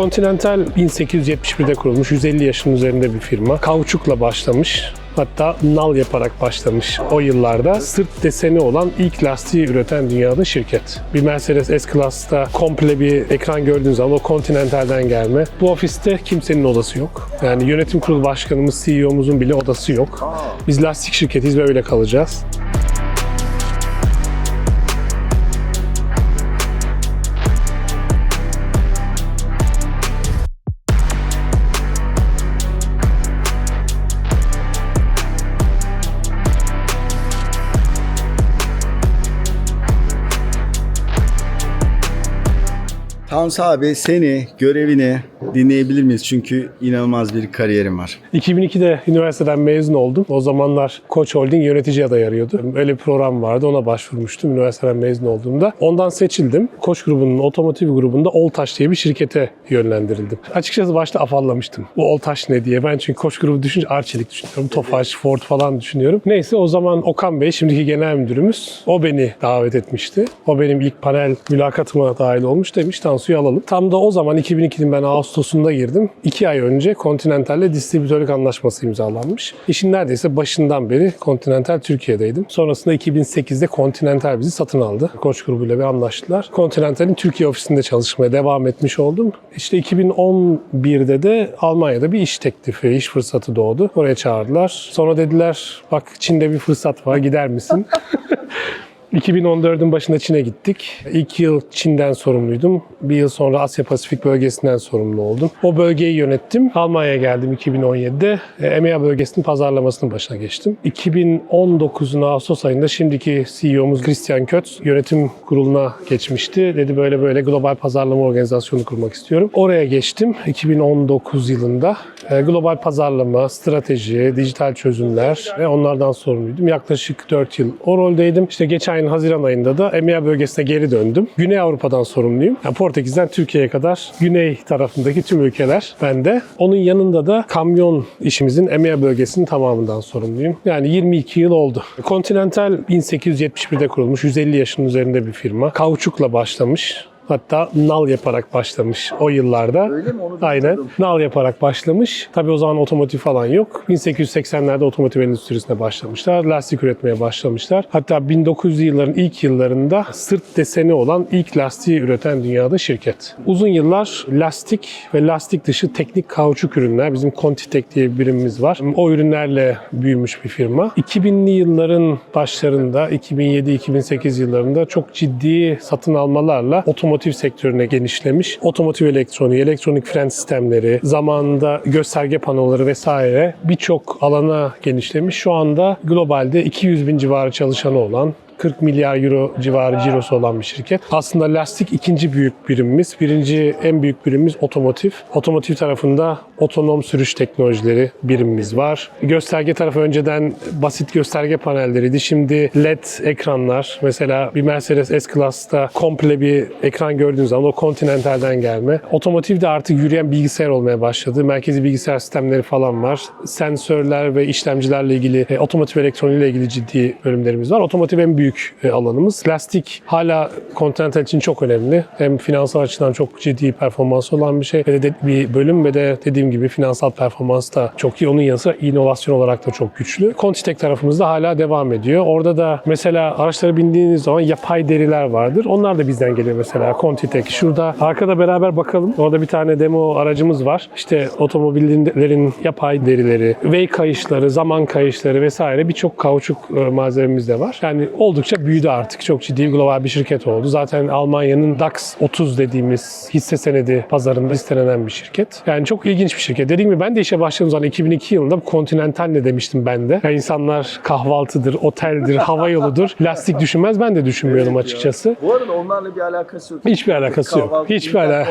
Continental 1871'de kurulmuş, 150 yaşın üzerinde bir firma. Kauçukla başlamış. Hatta nal yaparak başlamış o yıllarda. Sırt deseni olan ilk lastiği üreten dünyada şirket. Bir Mercedes S-Class'ta komple bir ekran gördüğünüz zaman o Continental'den gelme. Bu ofiste kimsenin odası yok. Yani yönetim kurulu başkanımız, CEO'muzun bile odası yok. Biz lastik şirketiyiz ve öyle kalacağız. Tansu abi seni, görevini dinleyebilir miyiz? Çünkü inanılmaz bir kariyerin var. 2002'de üniversiteden mezun oldum. O zamanlar Koç Holding yönetici adayı arıyordu. Öyle bir program vardı. Ona başvurmuştum üniversiteden mezun olduğumda. Ondan seçildim. Koç grubunun otomotiv grubunda Oltaş diye bir şirkete yönlendirildim. Açıkçası başta afallamıştım. Bu Oltaş ne diye. Ben çünkü Koç grubu düşünce Arçelik düşünüyorum. Tofaş, Ford falan düşünüyorum. Neyse o zaman Okan Bey, şimdiki genel müdürümüz, o beni davet etmişti. O benim ilk panel mülakatıma dahil olmuş demiş Tansu'yu alalım. Tam da o zaman 2002'nin ben Ağustos'unda girdim. İki ay önce Continental'le distribütörlük anlaşması imzalanmış. İşin neredeyse başından beri Continental Türkiye'deydim. Sonrasında 2008'de Continental bizi satın aldı. Koç grubuyla bir anlaştılar. Continental'in Türkiye ofisinde çalışmaya devam etmiş oldum. İşte 2011'de de Almanya'da bir iş teklifi, iş fırsatı doğdu. Oraya çağırdılar. Sonra dediler bak Çin'de bir fırsat var gider misin? 2014'ün başında Çin'e gittik. İlk yıl Çin'den sorumluydum. Bir yıl sonra Asya Pasifik bölgesinden sorumlu oldum. O bölgeyi yönettim. Almanya'ya geldim 2017'de. E, EMEA bölgesinin pazarlamasının başına geçtim. 2019'un Ağustos ayında şimdiki CEO'muz Christian Kötz yönetim kuruluna geçmişti. Dedi böyle böyle global pazarlama organizasyonu kurmak istiyorum. Oraya geçtim 2019 yılında. E, Global pazarlama, strateji, dijital çözümler ve onlardan sorumluydum. Yaklaşık 4 yıl o roldeydim. İşte geçen ayın Haziran ayında da EMEA bölgesine geri döndüm. Güney Avrupa'dan sorumluyum. Yani Portekiz'den Türkiye'ye kadar güney tarafındaki tüm ülkeler bende. Onun yanında da kamyon işimizin EMEA bölgesinin tamamından sorumluyum. Yani 22 yıl oldu. Continental 1871'de kurulmuş, 150 yaşın üzerinde bir firma. Kauçukla başlamış. Hatta nal yaparak başlamış o yıllarda. Öyle mi? Onu Aynen. Nal yaparak başlamış. Tabii o zaman otomotiv falan yok. 1880'lerde otomotiv endüstrisine başlamışlar. Lastik üretmeye başlamışlar. Hatta 1900'lü yılların ilk yıllarında sırt deseni olan ilk lastiği üreten dünyada şirket. Uzun yıllar lastik ve lastik dışı teknik kauçuk ürünler. Bizim Contitek diye bir birimimiz var. O ürünlerle büyümüş bir firma. 2000'li yılların başlarında 2007-2008 yıllarında çok ciddi satın almalarla otomotiv sektörüne genişlemiş. Otomotiv elektroniği, elektronik fren sistemleri, zamanında gösterge panoları vesaire birçok alana genişlemiş. Şu anda globalde 200 bin civarı çalışanı olan 40 milyar euro civarı cirosu olan bir şirket. Aslında lastik ikinci büyük birimimiz. Birinci en büyük birimimiz otomotiv. Otomotiv tarafında otonom sürüş teknolojileri birimimiz var. Gösterge tarafı önceden basit gösterge panelleriydi. Şimdi LED ekranlar. Mesela bir Mercedes S-Class'ta komple bir ekran gördüğünüz zaman o Continental'den gelme. Otomotivde artık yürüyen bilgisayar olmaya başladı. Merkezi bilgisayar sistemleri falan var. Sensörler ve işlemcilerle ilgili, e, otomotiv elektroniğiyle ilgili ciddi bölümlerimiz var. Otomotiv en büyük e, alanımız. Lastik hala Continental için çok önemli. Hem finansal açıdan çok ciddi performans olan bir şey ve de bir bölüm ve de dediğim gibi finansal performans da çok iyi. Onun yanı sıra inovasyon olarak da çok güçlü. Contitek tarafımızda hala devam ediyor. Orada da mesela araçlara bindiğiniz zaman yapay deriler vardır. Onlar da bizden geliyor mesela Contitek. Şurada arkada beraber bakalım. Orada bir tane demo aracımız var. İşte otomobillerin yapay derileri, V kayışları, zaman kayışları vesaire birçok kauçuk e, malzememiz de var. Yani oldukça büyüdü artık. Çok ciddi global bir şirket oldu. Zaten Almanya'nın DAX 30 dediğimiz hisse senedi pazarında listelenen bir şirket. Yani çok ilginç bir şirket. Dediğim gibi ben de işe başladığım zaman 2002 yılında Continental ne demiştim ben de. Yani insanlar kahvaltıdır, oteldir, hava yoludur. Lastik düşünmez. Ben de düşünmüyordum açıkçası. Bu arada onlarla bir alakası yok. Hiçbir alakası yok. Hiçbir, ala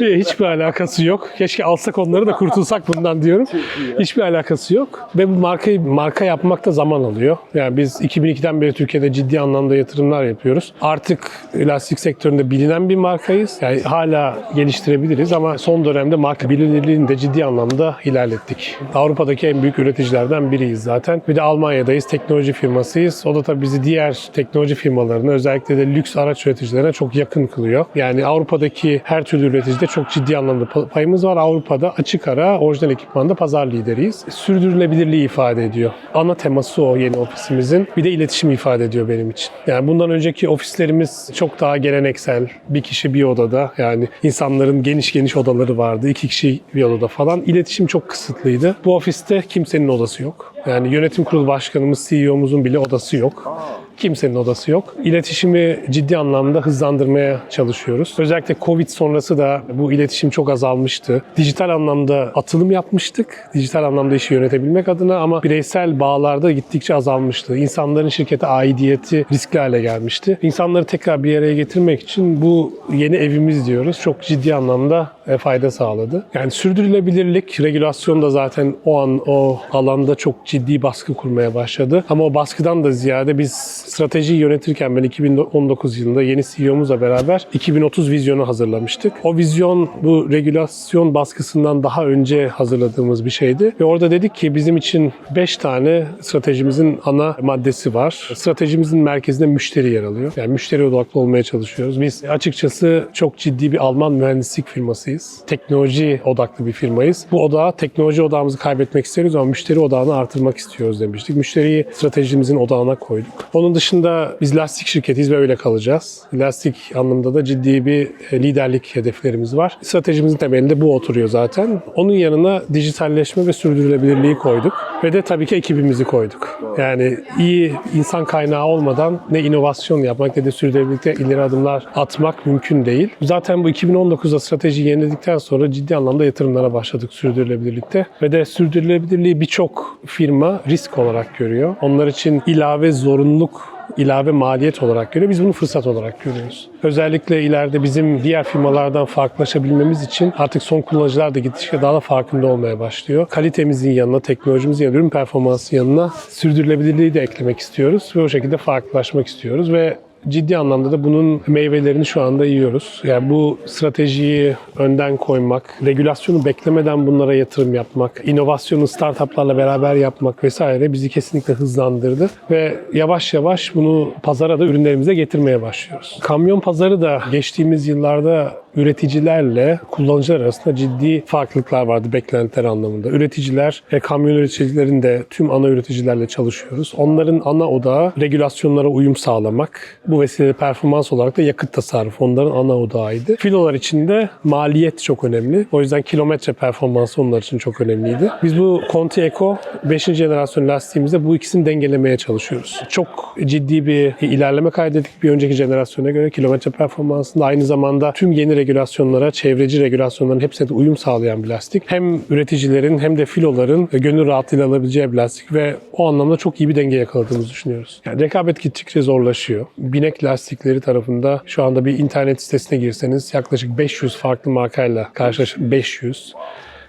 hiçbir alakası yok. Keşke alsak onları da kurtulsak bundan diyorum. ya. Hiçbir alakası yok. Ve bu markayı marka yapmak da zaman alıyor. Yani biz 2002'den beri Türkiye'de ciddi ciddi anlamda yatırımlar yapıyoruz. Artık lastik sektöründe bilinen bir markayız. Yani hala geliştirebiliriz ama son dönemde marka bilinirliğini de ciddi anlamda ilerlettik. Avrupa'daki en büyük üreticilerden biriyiz zaten. Bir de Almanya'dayız. Teknoloji firmasıyız. O da tabii bizi diğer teknoloji firmalarına özellikle de lüks araç üreticilerine çok yakın kılıyor. Yani Avrupa'daki her türlü üreticide çok ciddi anlamda pa- payımız var. Avrupa'da açık ara orijinal ekipmanda pazar lideriyiz. Sürdürülebilirliği ifade ediyor. Ana teması o yeni ofisimizin. Bir de iletişim ifade ediyor benim için. Yani bundan önceki ofislerimiz çok daha geleneksel. Bir kişi bir odada yani insanların geniş geniş odaları vardı. İki kişi bir odada falan. İletişim çok kısıtlıydı. Bu ofiste kimsenin odası yok. Yani yönetim kurulu başkanımız, CEO'muzun bile odası yok. Kimsenin odası yok. İletişimi ciddi anlamda hızlandırmaya çalışıyoruz. Özellikle Covid sonrası da bu iletişim çok azalmıştı. Dijital anlamda atılım yapmıştık. Dijital anlamda işi yönetebilmek adına ama bireysel bağlarda gittikçe azalmıştı. İnsanların şirkete aidiyeti riskli hale gelmişti. İnsanları tekrar bir araya getirmek için bu yeni evimiz diyoruz. Çok ciddi anlamda fayda sağladı. Yani sürdürülebilirlik, regülasyon da zaten o an o alanda çok ciddi baskı kurmaya başladı. Ama o baskıdan da ziyade biz stratejiyi yönetirken ben 2019 yılında yeni CEO'muzla beraber 2030 vizyonu hazırlamıştık. O vizyon bu regülasyon baskısından daha önce hazırladığımız bir şeydi. Ve orada dedik ki bizim için 5 tane stratejimizin ana maddesi var. Stratejimizin merkezinde müşteri yer alıyor. Yani müşteri odaklı olmaya çalışıyoruz. Biz açıkçası çok ciddi bir Alman mühendislik firmasıyız. Teknoloji odaklı bir firmayız. Bu odağı, teknoloji odağımızı kaybetmek isteriz ama müşteri odağını artırmak istiyoruz demiştik. Müşteriyi stratejimizin odağına koyduk. Onun dışında biz lastik şirketiyiz ve öyle kalacağız. Lastik anlamında da ciddi bir e, liderlik hedeflerimiz var. Stratejimizin temelinde bu oturuyor zaten. Onun yanına dijitalleşme ve sürdürülebilirliği koyduk. Ve de tabii ki ekibimizi koyduk. Yani iyi insan kaynağı olmadan ne inovasyon yapmak ne de sürdürülebilirlikte ileri adımlar atmak mümkün değil. Zaten bu 2019'da stratejiyi yeniledikten sonra ciddi anlamda yatırımlara başladık sürdürülebilirlikte. Ve de sürdürülebilirliği birçok firma risk olarak görüyor. Onlar için ilave zorunluluk ilave maliyet olarak görüyor. Biz bunu fırsat olarak görüyoruz. Özellikle ileride bizim diğer firmalardan farklılaşabilmemiz için artık son kullanıcılar da gittikçe daha da farkında olmaya başlıyor. Kalitemizin yanına, teknolojimizin yanına, ürün performansı yanına sürdürülebilirliği de eklemek istiyoruz ve o şekilde farklılaşmak istiyoruz ve ciddi anlamda da bunun meyvelerini şu anda yiyoruz. Yani bu stratejiyi önden koymak, regülasyonu beklemeden bunlara yatırım yapmak, inovasyonu startuplarla beraber yapmak vesaire bizi kesinlikle hızlandırdı ve yavaş yavaş bunu pazara da ürünlerimize getirmeye başlıyoruz. Kamyon pazarı da geçtiğimiz yıllarda üreticilerle kullanıcılar arasında ciddi farklılıklar vardı beklentiler anlamında. Üreticiler ve kamyon üreticilerin de tüm ana üreticilerle çalışıyoruz. Onların ana odağı regülasyonlara uyum sağlamak. Bu vesileyle performans olarak da yakıt tasarrufu onların ana odağıydı. Filolar için de maliyet çok önemli. O yüzden kilometre performansı onlar için çok önemliydi. Biz bu Conti Eco 5. jenerasyon lastiğimizde bu ikisini dengelemeye çalışıyoruz. Çok ciddi bir ilerleme kaydettik bir önceki jenerasyona göre kilometre performansında. Aynı zamanda tüm yeni regülasyonlara, çevreci regülasyonların hepsine de uyum sağlayan bir lastik. Hem üreticilerin hem de filoların gönül rahatlığıyla alabileceği bir lastik ve o anlamda çok iyi bir denge yakaladığımızı düşünüyoruz. Yani rekabet gittikçe zorlaşıyor. Binek lastikleri tarafında şu anda bir internet sitesine girseniz yaklaşık 500 farklı markayla karşılaş 500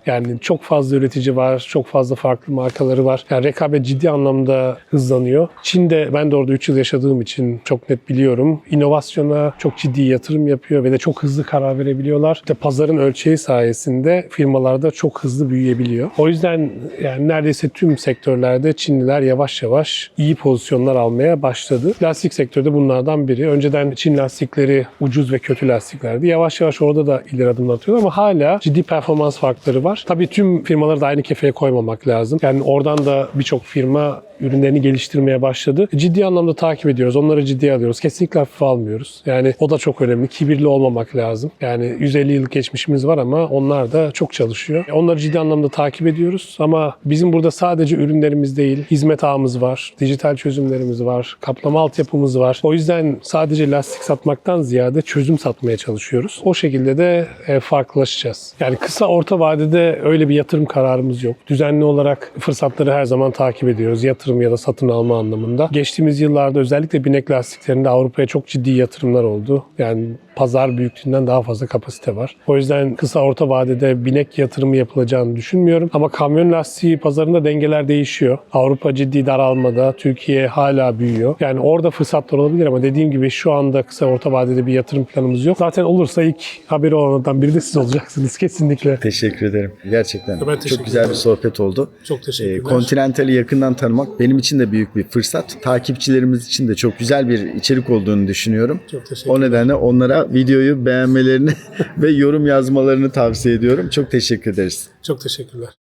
yani çok fazla üretici var, çok fazla farklı markaları var. Yani rekabet ciddi anlamda hızlanıyor. Çin'de ben de orada 3 yıl yaşadığım için çok net biliyorum. İnovasyona çok ciddi yatırım yapıyor ve de çok hızlı karar verebiliyorlar. İşte pazarın ölçeği sayesinde firmalarda çok hızlı büyüyebiliyor. O yüzden yani neredeyse tüm sektörlerde Çinliler yavaş yavaş iyi pozisyonlar almaya başladı. Lastik sektörü de bunlardan biri. Önceden Çin lastikleri ucuz ve kötü lastiklerdi. Yavaş yavaş orada da ileri adımlar atıyorlar ama hala ciddi performans farkları var. Tabii tüm firmaları da aynı kefeye koymamak lazım. Yani oradan da birçok firma ürünlerini geliştirmeye başladı. Ciddi anlamda takip ediyoruz. Onları ciddiye alıyoruz. Kesinlikle hafife almıyoruz. Yani o da çok önemli. Kibirli olmamak lazım. Yani 150 yıllık geçmişimiz var ama onlar da çok çalışıyor. Onları ciddi anlamda takip ediyoruz ama bizim burada sadece ürünlerimiz değil, hizmet ağımız var, dijital çözümlerimiz var, kaplama altyapımız var. O yüzden sadece lastik satmaktan ziyade çözüm satmaya çalışıyoruz. O şekilde de e, farklılaşacağız. Yani kısa orta vadede öyle bir yatırım kararımız yok. Düzenli olarak fırsatları her zaman takip ediyoruz. Yatırım ya da satın alma anlamında. Geçtiğimiz yıllarda özellikle binek lastiklerinde Avrupa'ya çok ciddi yatırımlar oldu. Yani pazar büyüklüğünden daha fazla kapasite var. O yüzden kısa orta vadede binek yatırımı yapılacağını düşünmüyorum. Ama kamyon lastiği pazarında dengeler değişiyor. Avrupa ciddi daralmada, Türkiye hala büyüyor. Yani orada fırsatlar olabilir ama dediğim gibi şu anda kısa orta vadede bir yatırım planımız yok. Zaten olursa ilk haberi olanlardan biri de siz olacaksınız kesinlikle. Teşekkür ederim. Gerçekten Ben teşekkür çok güzel bir sohbet oldu. Çok Ee, Continental'i yakından tanımak benim için de büyük bir fırsat. Takipçilerimiz için de çok güzel bir içerik olduğunu düşünüyorum. Çok teşekkür O nedenle onlara videoyu beğenmelerini ve yorum yazmalarını tavsiye ediyorum. Çok teşekkür ederiz. Çok teşekkürler.